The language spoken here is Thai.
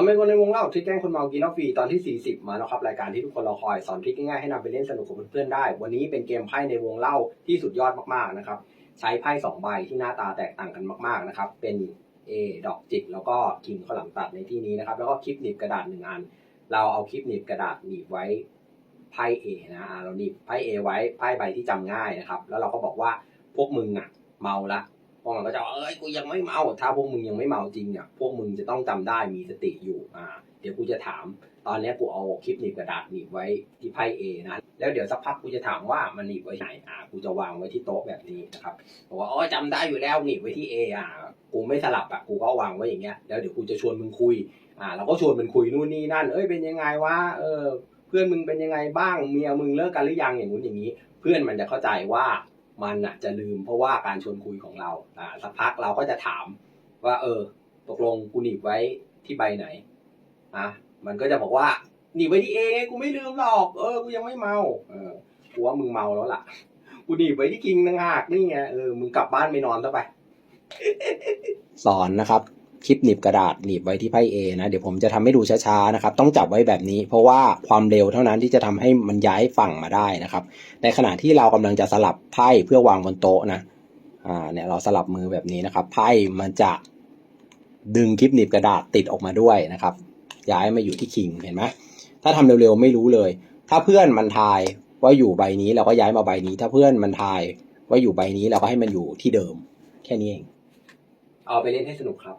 เราเป็นคนในวงเล่าทริคแกล้งคนเมากินเหล้าฟรีตอนที่ 40 มาแล้วครับรายการที่ทุกคนรอคอยสอนทริคง่ายๆให้นำไปเล่นสนุกกับเพื่อนๆได้ วันนี้เป็นเกมไพ่ในวงเล่าที่สุดยอดมากๆนะครับ ใช้ไพ่สองใบที่หน้าตาแตกต่างกันมากๆนะครับ เป็น A ดอกจิกแล้วก็คิงข้าวหลามตัดในที่นี้นะครับ แล้วก็คลิปหนีบกระดาษหนึ่งอัน เราเอาคลิปหนีบกระดาษหนีบไว้ไพ่ A นะเราหนีบไพ่ A ไว้ไพ่ใบที่จำง่ายนะครับ แล้วเราก็บอกว่าพวกมึงอะเมาละ พวกมันก็จะว่าเอ้ยกูยังไม่เมา ถ้าพวกมึงยังไม่เมาจริงเนี่ยพวกมึงจะต้องจำได้มีสติอยู่อ่าเดี๋ยวกูจะถาม ตอนนี้กูเอาคลิปหนีบกระดาษหนีบไว้ที่ไพ่เอนะแล้วเดี๋ยวสักพักกูจะถามว่ามันหนีบไว้ไหนอ่ากูจะวางไว้ที่โต๊ะแบบนี้นะครับบอกว่าอ๋อจำได้อยู่แล้วหนีบไว้ที่เออ่ากูไม่สลับอะกูก็วางไว้อย่างเงี้ยแล้วเดี๋ยวกูจะชวนมึงคุยอ่าเราก็ชวนมันคุยนู่นนี่นั่น เอ้ยเป็นยังไงวะเออ เพื่อนมึงเป็นยังไงบ้างเมียมึงเลิกกันหรือยังอย่างนู้นอย่างนี้ เพื่อนมันจะเข้าใจว่า มันอะจะลืมเพราะว่าการชวนคุยของเราอ่าสักพักเราก็จะถามว่า เออ ตกลงกูหนีบไว้ที่ใบไหนอะมันก็จะบอกว่าหนีบไว้ที่เอกูไม่ลืมหรอกเออกูยังไม่เมาเออกูว่ามึงเมาแล้วล่ะกูหนีบไว้ที่คิงนังหากนี่ไงเออมึงกลับบ้านไปนอนซะไป สอนนะครับ ลิปหนีบกระดาษหนีบไว้ที่ไพ่เอนะ เดี๋ยวผมจะทำให้ดูช้าๆนะครับ ต้องจับไว้แบบนี้ เพราะว่าความเร็วเท่านั้นที่จะทำให้มันย้ายฝั่งมาได้นะครับ ในขณะที่เรากำลังจะสลับไพ่เพื่อวางบนโต๊ะนะ อ่า เนี่ยเราสลับมือแบบนี้นะครับ ไพ่มันจะดึงคลิปหนีบกระดาษติดออกมาด้วยนะครับ ย้ายมาอยู่ที่คิงเห็นไหมถ้าทำเร็วๆไม่รู้เลย ถ้าเพื่อนมันทายว่าอยู่ใบนี้เราก็ย้ายมาใบนี้ ถ้าเพื่อนมันทายว่าอยู่ใบนี้เราก็ให้มันอยู่ที่เดิม แค่นี้เอง เอาไปเล่นให้สนุกครับ